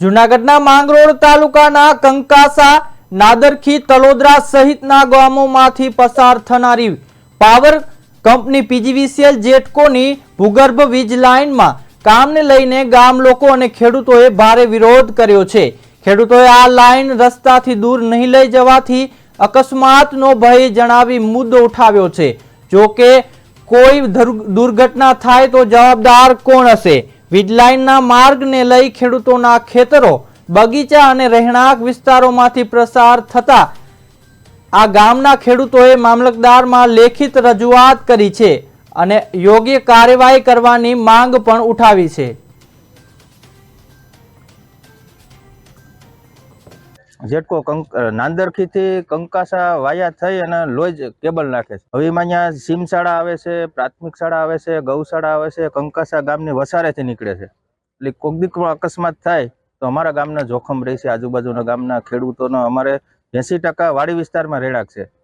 જૂનાગઢના માંગરોળ તાલુકાના કંકાસા, નાદરખી, તલોદરા સહિતના ગામોમાંથી પસાર થનારી પાવર કંપની પીજીવીસીએલ જેટકોની ભૂગર્ભ વીજ લાઇનમાં કામને લઈને ગામ લોકો અને ખેડૂતોએ ભારે વિરોધ કર્યો છે. ખેડૂતોએ આ લાઇન રસ્તાથી દૂર નહીં લઈ જવાથી અકસ્માતનો ભય જણાવી મુદ્દો ઉઠાવ્યો છે. જો કે કોઈ દુર્ઘટના થાય તો જવાબદાર કોણ હશે? વીજ લાઇનના માર્ગને લઈ ખેડૂતોના ખેતરો, બગીચા અને રહેણાંક વિસ્તારોમાંથી પ્રસાર થતા આ ગામના ખેડૂતોએ મામલતદારમાં લેખિત રજૂઆત કરી છે અને યોગ્ય કાર્યવાહી કરવાની માંગ પણ ઉઠાવી છે. જેટકો કંક નાંદરખીથી કંકાસા વાયા થઈ અને લોજ કેબલ નાખે છે. હવે એમાં અહીંયા સીમ શાળા આવે છે, પ્રાથમિક શાળા આવે છે, ગૌશાળા આવે છે, કંકાસા ગામની વસારેથી નીકળે છે. એટલે કોક દીક અકસ્માત થાય તો અમારા ગામના જોખમ રહેશે આજુબાજુના ગામના ખેડૂતોનો અમારે એંસી ટકા વાડી વિસ્તારમાં રેડાક છે.